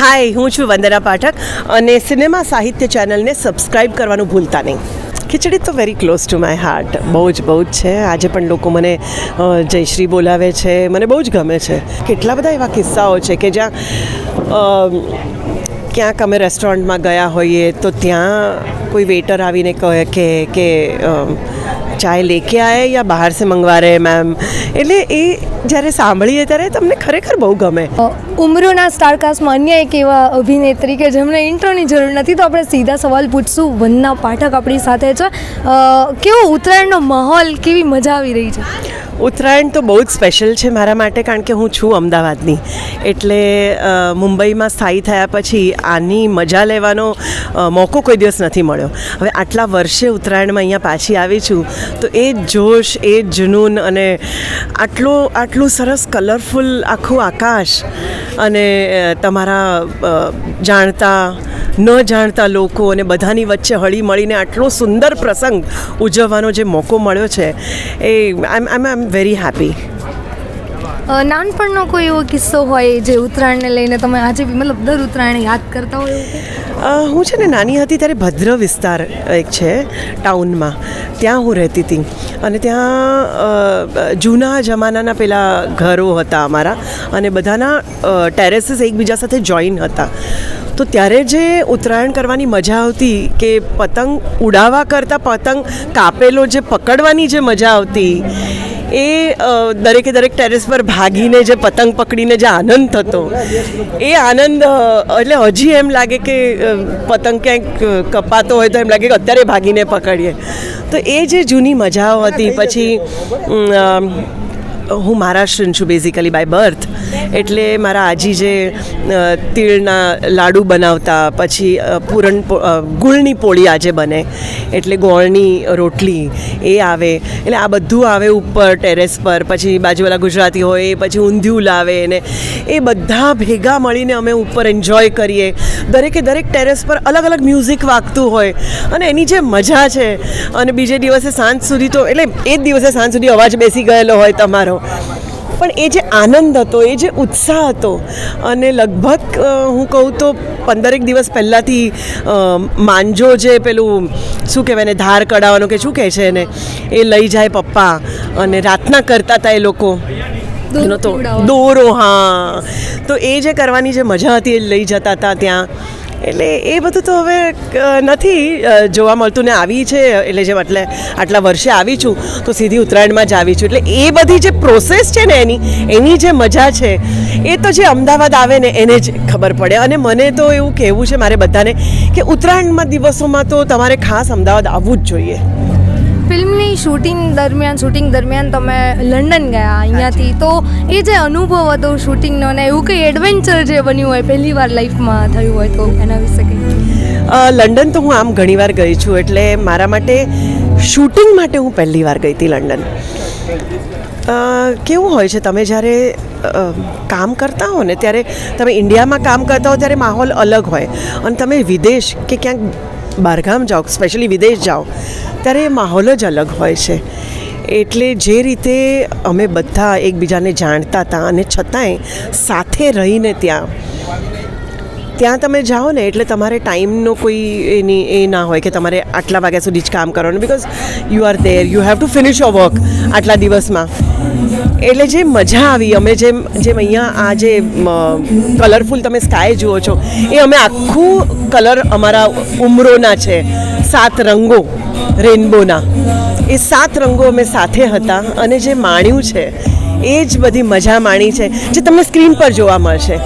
હાય હું છું વંદના પાઠક અને સિનેમા સાહિત્ય ચેનલને સબસ્ક્રાઈબ કરવાનું ભૂલતા નહીં. ખીચડી તો very close to my heart બહુ જ બહુ જ છે. આજે પણ લોકો મને જયશ્રી બોલાવે છે. મને બહુ જ ગમે છે. કેટલા બધા એવા કિસ્સાઓ છે કે જ્યાં ક્યાંક અમે રેસ્ટોરન્ટમાં ગયા હોઈએ તો ત્યાં કોઈ વેટર આવીને કહે કે કે ચાય લેકે આવે યા બહાર સે મંગવા રહે મેમ એટલે એ જ્યારે સાંભળીએ ત્યારે તમને ખરેખર બહુ ગમે. ઉમરોના સ્ટારકાસ્ટમાં અન્ય એક એવા અભિનેત્રી કે જેમને ઇન્ટ્રોની જરૂર નથી તો આપણે સીધા સવાલ પૂછશું. વંદના પાઠક આપણી સાથે છે. કેવો ઉત્તરાયણનો માહોલ કેવી મજા આવી રહી છે? ઉત્તરાયણ તો બહુ જ સ્પેશિયલ છે મારા માટે કારણ કે હું છું અમદાવાદની. એટલે મુંબઈમાં સ્થાયી થયા પછી આની મજા લેવાનો મોકો કોઈ દિવસ નથી મળ્યો. હવે આટલા વર્ષે ઉત્તરાયણમાં અહીંયા પાછી આવી છું, તો એ જોશ, એ જુનૂન અને આટલો, આટલું સરસ કલરફુલ આખું આકાશ અને તમારા જાણતા, ન જાણતા લોકો અને બધાની વચ્ચે હળી મળીને આટલો સુંદર પ્રસંગ ઉજવવાનો જે મોકો મળ્યો છે, એ આઈ આઈ એમ વેરી હેપી નાનપણનો કોઈ એવો કિસ્સો હોય જે ઉત્તરાયણને લઈને તમે આજે બી મતલબ દર ઉત્તરાયણે યાદ કરતા હોય હું છે ને નાની હતી ત્યારે ભદ્ર વિસ્તાર એક છે ટાઉનમાં. ત્યાં હું રહેતી હતી. અને ત્યાં જૂના જમાનાના પેલા ઘરો હતા અમારા અને બધાના ટેરેસીસ એકબીજા સાથે જોઈન હતા. તો ત્યારે જે ઉત્તરાયણ કરવાની મજા આવતી કે પતંગ ઉડાવવા કરતાં પતંગ કાપેલો જે પકડવાની જે મજા આવતી એ દરેકે દરેક ટેરેસ પર ભાગીને જે પતંગ પકડીને જે આનંદ થતો, એ આનંદ એટલે હજી એમ લાગે કે પતંગ ક્યાંક કપાતો હોય તો એમ લાગે કે અત્યારે ભાગીને પકડીએ. તો એ જે જૂની મજાઓ હતી, પછી હું મહારાષ્ટ્રન છું બેઝિકલી બાય બર્થ એટલે મારા આજી જે તીળના લાડુ બનાવતા, પછી પૂરણ ગુળની પોળી આજે બને, એટલે ગોળની રોટલી, એ આવે. એટલે આ બધું આવે ઉપર ટેરેસ પર, પછી બાજુવાળા ગુજરાતી હોય, પછી ઊંધિયું લાવે ને એ બધા ભેગા મળીને અમે ઉપર એન્જોય કરીએ. દરેકે દરેક ટેરેસ પર અલગ અલગ મ્યુઝિક વાગતું હોય, અને એની જે મજા છે, અને બીજે દિવસે સાંજ સુધી તો, એટલે એ જ દિવસે સાંજ સુધી અવાજ બેસી ગયેલો હોય તમારો. પણ એ જે આનંદ હતો એ જે ઉત્સાહ હતો અને લગભગ હું કહું તો પંદરેક દિવસ પહેલાંથી માંજો જે પેલું શું કહેવાય ને ધાર કઢાવવાનું કે શું કહે છે એને એ લઈ જાય પપ્પા અને રાતના કરતા હતા એ લોકો. દોરો એનો તો દોરો હા. તો એ જે કરવાની જે મજા હતી એ લઈ જતા હતા ત્યાં. એટલે એ બધું તો હવે નથી જોવા મળતું ને આવી છે, એટલે જેમ એટલે આટલા વર્ષે આવી છું, તો સીધી ઉત્તરાયણમાં જ આવી છું. એટલે એ બધી જે પ્રોસેસ છે ને એની એની જે મજા છે, એ તો જે અમદાવાદ આવે ને એને જ ખબર પડે. અને મને તો એવું કહેવું છે મારે બધાને કે ઉત્તરાયણમાં દિવસોમાં તો તમારે ખાસ અમદાવાદ આવવું જ જોઈએ. ફિલ્મની શૂટિંગ દરમિયાન શૂટિંગ દરમિયાન તમે લંડન ગયા અહીંયાથી. તો એ જે અનુભવ હતો શૂટિંગનો ને એવું કંઈ એડવેન્ચર જે બન્યું હોય પહેલી વાર લાઈફમાં થયું હોય તો એના વિશે કંઈ? લંડન તો હું આમ ઘણીવાર ગઈ છું એટલે મારા માટે શૂટિંગ માટે હું પહેલી વાર ગઈ હતી લંડન. કેવું હોય છે તમે જ્યારે કામ કરતા હો ને ત્યારે તમે ઇન્ડિયામાં કામ કરતા હો ત્યારે માહોલ અલગ હોય. અને તમે વિદેશ કે ક્યાંક બહારગામ જાઓ સ્પેશિયલી વિદેશ જાઓ, ત્યારે એ માહોલ જ અલગ હોય છે. એટલે જે રીતે અમે બધા એકબીજાને જાણતા હતા અને છતાંય સાથે રહીને ત્યાં ત્યાં તમે જાઓ ને એટલે તમારે ટાઈમનો કોઈ એની એ ના હોય કે તમારે આટલા વાગ્યા સુધી જ કામ કરવાનું because you are there you have to finish your work આટલા દિવસમાં. એટલે જે મજા આવી, અમે જેમ જેમ અહીંયા આ જે કલરફુલ તમે સ્કાય જુઓ છો, એ અમે આખું કલર અમારા ઉમરોના છે, સાત રંગો રેનબોના એ સાત રંગો અમે સાથે હતા અને જે માણ્યું છે, એ જ બધી મજા માણી છે, જે તમને સ્ક્રીન પર જોવા મળશે.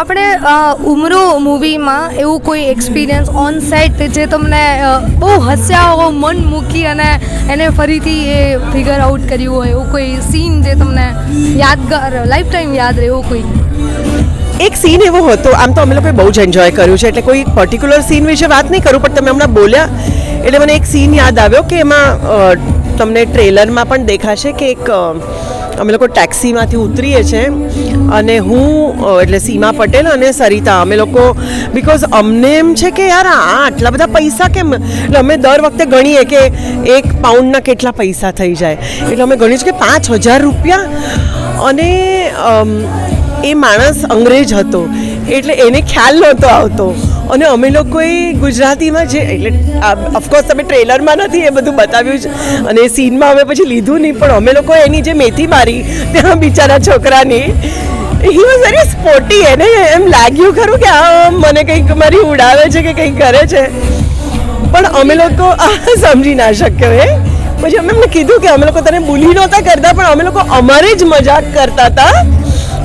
આપણે ઉમરો મૂવીમાં એવું કોઈ એક્સપિરિયન્સ ઓન સેટ જે તમને બહુ હસ્યા મન મૂકી અને એને ફરીથી એ ફિગર આઉટ કર્યું હોય, એવું કોઈ સીન જે તમને યાદગાર લાઈફ ટાઈમ યાદ રહે એવું કોઈ? એક સીન એવો હતો, આમ તો અમે લોકોએ બહુ જ એન્જોય કર્યું છે, એટલે કોઈ પર્ટિક્યુલર સીન વિશે વાત નહીં કરું, પણ તમે હમણાં બોલ્યા, એટલે મને એક સીન યાદ આવ્યો કે એમાં તમને ટ્રેલરમાં પણ દેખાશે કે એક અમે લોકો ટેક્સીમાંથી ઉતરીએ છીએ અને હું એટલે સીમા પટેલ અને સરિતા, અમે લોકો બિકોઝ અમને એમ છે કે યાર આ આટલા બધા પૈસા કેમ? એટલે અમે દર વખતે ગણીએ કે એક પાઉન્ડના કેટલા પૈસા થઈ જાય. એટલે અમે ગણીશું કે પાંચ હજાર રૂપિયા. અને એ માણસ અંગ્રેજ હતો. એટલે એને ખ્યાલ નહોતો આવતો. અને અમે લોકોએ ગુજરાતીમાં જે એટલે ઓફકોર્સ તમે ટ્રેલરમાં નથી એ બધું બતાવ્યું છે. અને સીનમાં અમે પછી લીધું નહીં, પણ અમે લોકો એની જે મેથી મારી, ત્યાં બિચારા છોકરાની હી વોઝ વેરી સ્પોર્ટી એને એમ લાગ્યું ખરું કે આ મને કંઈક મારી ઉડાવે છે કે કંઈક કરે છે. પણ અમે લોકો, આ સમજી ના શક્યો એ પછી અમે એમને કીધું કે અમે લોકો તને બુલી નહોતા કરતા, પણ અમે લોકો અમારે જ મજાક કરતા હતા.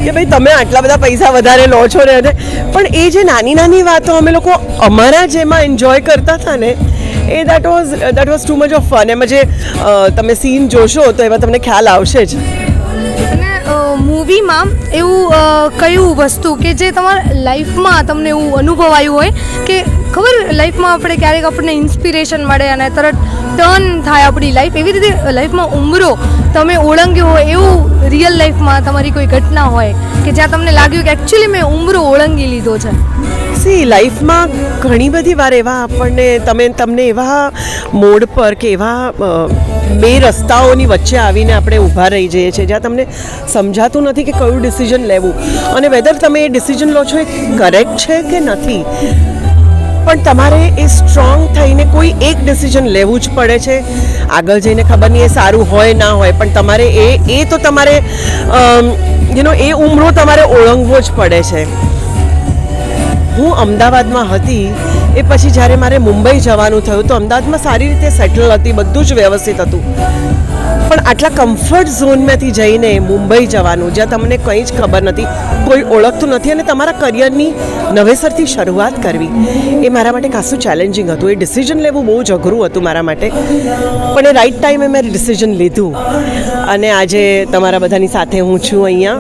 કે ભાઈ તમે આટલા બધા પૈસા વધારે લો છો ને અને પણ એ જે નાની નાની વાતો અમે લોકો અમારા જેમાં એન્જોય કરતા હતા ને, એ that was that was too much of fun એમાં જે તમે સીન જોશો તો એમાં તમને ખ્યાલ આવશે જ. મૂવીમાં એવું કયું વસ્તુ કે જે તમારા લાઈફમાં તમને એવું અનુભવાયું હોય કે ખબર લાઈફમાં આપણે ક્યારેક આપણને ઇન્સ્પિરેશન મળે અને તરત ટર્ન થાય આપણી લાઈફ એવી રીતે લાઈફમાં ઉમરો, તમે ઓળંગ્યો હોય, એવું રિયલ લાઈફમાં તમારી કોઈ ઘટના હોય કે જ્યાં તમને લાગ્યું કે એકચ્યુઅલી મેં ઉમરો ઓળંગી લીધો છે? સી લાઈફમાં ઘણી બધી વાર એવા આપણને, તમે, તમને એવા મોડ પર કે એવા બે રસ્તાઓની વચ્ચે આવીને આપણે ઊભા રહી જઈએ છીએ, જ્યાં તમને સમજાતું નથી કે કયું ડિસિઝન લેવું. અને વેધર તમે એ ડિસિઝન લો છો એ કરેક્ટ છે કે નથી. પણ તમારે એ સ્ટ્રોંગ થઈને કોઈ એક ડિસિઝન લેવું જ પડે છે. આગળ જઈને ખબર નહીં એ સારું હોય, ના હોય, પણ તમારે એ એ તો તમારે યુ એ ઉમરો તમારે ઓળંગવો જ પડે છે. હું અમદાવાદમાં હતી એ પછી જ્યારે મારે મુંબઈ જવાનું થયું તો અમદાવાદમાં સારી રીતે સેટલ હતી, બધું જ વ્યવસ્થિત હતું. પણ આટલા કમ્ફર્ટ ઝોનમાંથી જઈને મુંબઈ જવાનું, જ્યાં તમને કંઈ જ ખબર નથી, કોઈ ઓળખતું નથી અને તમારા કરિયરની નવેસરથી શરૂઆત કરવી, એ મારા માટે ખાસું ચેલેન્જિંગ હતું. એ ડિસિઝન લેવું બહુ જ અઘરું હતું મારા માટે. પણ એ રાઈટ ટાઈમે મેં ડિસિઝન લીધું. અને આજે તમારા બધાની સાથે હું છું અહીંયા.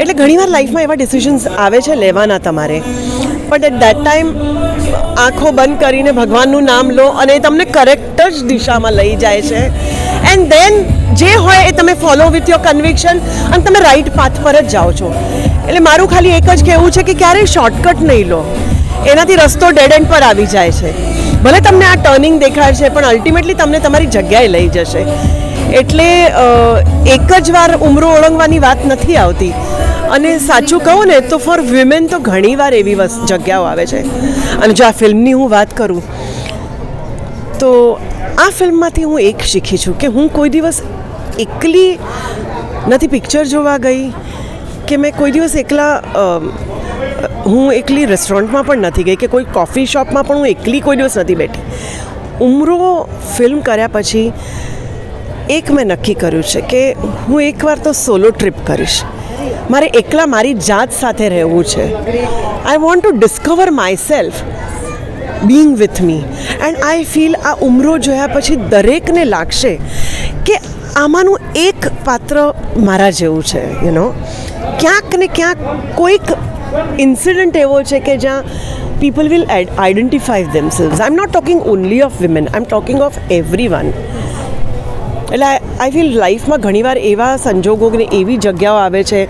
એટલે ઘણીવાર લાઈફમાં એવા ડિસિઝન્સ આવે છે લેવાના તમારે. બટ એટ દેટ ટાઈમ આંખો બંધ કરીને ભગવાનનું નામ લો અને એ તમને કરેક્ટ જ દિશામાં લઈ જાય છે. એન્ડ દેન જે હોય એ તમે ફોલો વિથ યોર કન્વિક્શન અને તમે રાઈટ પાથ પર જ જાઓ છો. એટલે મારું ખાલી એક જ કહેવું છે કે ક્યારેય શોર્ટકટ નહીં લો. એનાથી રસ્તો ડેડ એન્ડ પર આવી જાય છે. ભલે તમને આ ટર્નિંગ દેખાય છે, પણ અલ્ટિમેટલી તમને તમારી જગ્યાએ લઈ જશે. એટલે એક જ વાર ઉમરો ઓળંગવાની વાત નથી આવતી. અને સાચું કહું ને, તો ફોર વિમેન તો ઘણીવાર એવી જગ્યાઓ આવે છે. અને જો આ ફિલ્મની હું વાત કરું, તો આ ફિલ્મમાંથી હું એક શીખી છું કે હું કોઈ દિવસ એકલી નથી પિક્ચર જોવા ગઈ કે મેં કોઈ દિવસ એકલા હું એકલી રેસ્ટોરન્ટમાં પણ નથી ગઈ કે કોઈ કોફી શોપમાં પણ હું એકલી કોઈ દિવસ નથી બેઠી. ઉમરો ફિલ્મ કર્યા પછી એક મેં નક્કી કર્યું છે કે હું એકવાર તો સોલો ટ્રીપ કરીશ. મારે એકલા મારી જાત સાથે રહેવું છે. I want to discover myself being with me and I feel આ ઉમરો જોયા પછી દરેકને લાગશે કે આમાંનું એક પાત્ર મારા જેવું છે યુ નો ક્યાંક ને ક્યાંક કોઈક ઇન્સિડન્ટ એવો છે કે જ્યાં people will identify themselves I am not talking only of women I am talking of everyone એટલે આઈ ફીલ લાઈફમાં ઘણીવાર એવા સંજોગો ને એવી જગ્યાઓ આવે છે,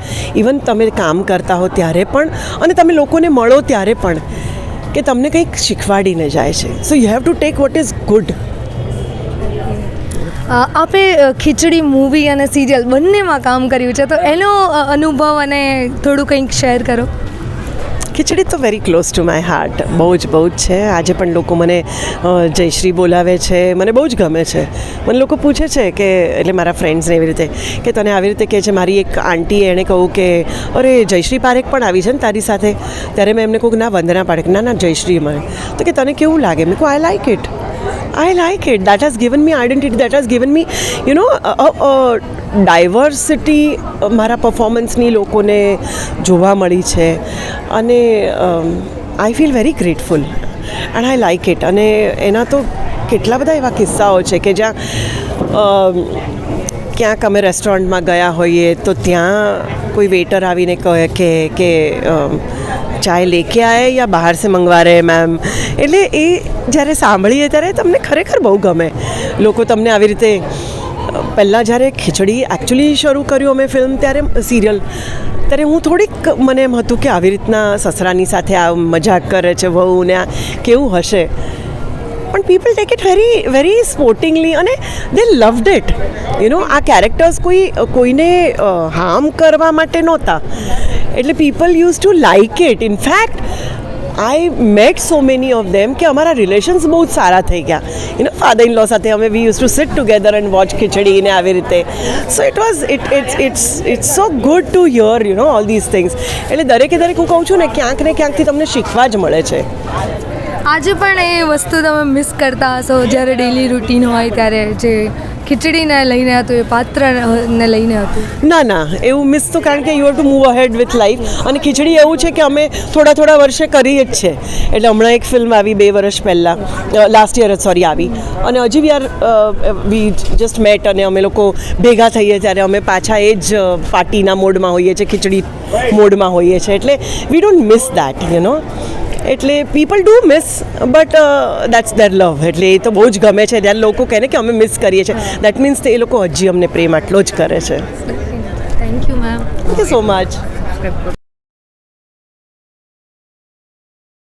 ઇવન તમે કામ કરતા હો ત્યારે પણ અને તમે લોકોને મળો ત્યારે પણ, કે તમને કંઈક શીખવાડીને જાય છે. So you have to take what is good આપે ખીચડી, મૂવી અને સિરિયલ બંનેમાં કામ કર્યું છે, તો એનો અનુભવ અને થોડું કંઈક શેર કરો. ખીચડી તો very close to my heart બહુ જ બહુ જ છે. આજે પણ લોકો મને જયશ્રી બોલાવે છે. મને બહુ જ ગમે છે. મને લોકો પૂછે છે કે, એટલે મારા ફ્રેન્ડ્સને એવી રીતે, કે તને આવી રીતે કહે છે, મારી એક આંટી એણે કહું કે, અરે, જયશ્રી પારેખ પણ આવી છે ને તારી સાથે? ત્યારે મેં એમને કહું ના, વંદના પારેખ, ના ના જયશ્રી મને તો કે, તને કેવું લાગે? મેં કહું I like it I like it that has given me identity that has given me you know diversity મારા પરફોર્મન્સની લોકોને જોવા મળી છે. અને I feel very grateful and I like it અને એના તો કેટલા બધા એવા કિસ્સાઓ છે કે જ્યાં ક્યાંક અમે રેસ્ટોરન્ટમાં ગયા હોઈએ તો ત્યાં કોઈ વેટર આવીને કહે કે કે ચાય લેકે આવે યા બહાર સે મંગવા રહે મેમ એટલે એ જ્યારે સાંભળીએ ત્યારે તમને ખરેખર બહુ ગમે. લોકો તમને આવી રીતે પહેલાં જ્યારે ખીચડી એકચ્યુઅલી શરૂ કર્યું અમે ફિલ્મ ત્યારે સિરિયલ ત્યારે હું થોડીક મને એમ હતું કે આવી રીતના સસરાની સાથે આ મજાક કરે છે વહુ ને આ કેવું હશે? પણ people take it very very sportingly અને they loved it you know આ કેરેક્ટર્સ કોઈ, કોઈને હાર્મ કરવા માટે નહોતા. એટલે people use to like it in fact I met so many of them કે અમારા રિલેશન્સ બહુ જ સારા થઈ ગયા. You know father in law સાથે અમે we use to sit together and watch Khichdi ને આવી રીતે. So it was it it's it's it's so good to hear you know all this things એટલે દરેકે દરેક હું કહું છું ને, ક્યાંક ને ક્યાંકથી તમને શીખવા જ મળે છે. આજે પણ એ વસ્તુ તમે મિસ કરતા હશો. જ્યારે ડેલી રૂટીન હોય ત્યારે જે ખીચડીને લઈને હતું, એ પાત્રને લઈને હતું. ના ના, એવું મિસ તો કારણ કે you have to move ahead with life અને ખીચડી એવું છે કે અમે થોડા થોડા વર્ષે કરીએ જ છે. એટલે હમણાં એક ફિલ્મ આવી બે વર્ષ પહેલાં. લાસ્ટ યર સોરી આવી. અને હજી we are we just met અને અમે લોકો ભેગા થઈએ ત્યારે અમે પાછા એ જ પાર્ટીના મોડમાં હોઈએ છીએ, ખીચડી મોડમાં હોઈએ છીએ. એટલે we don't miss that you know એટલે people do miss but that's their love એટલે એ તો બહુ જ ગમે છે. ત્યારે લોકો કહે ને કે અમે મિસ કરીએ છીએ. દેટ મીન્સ એ લોકો હજી અમને પ્રેમ આટલો જ કરે છે. Thank you ma'am thank you so much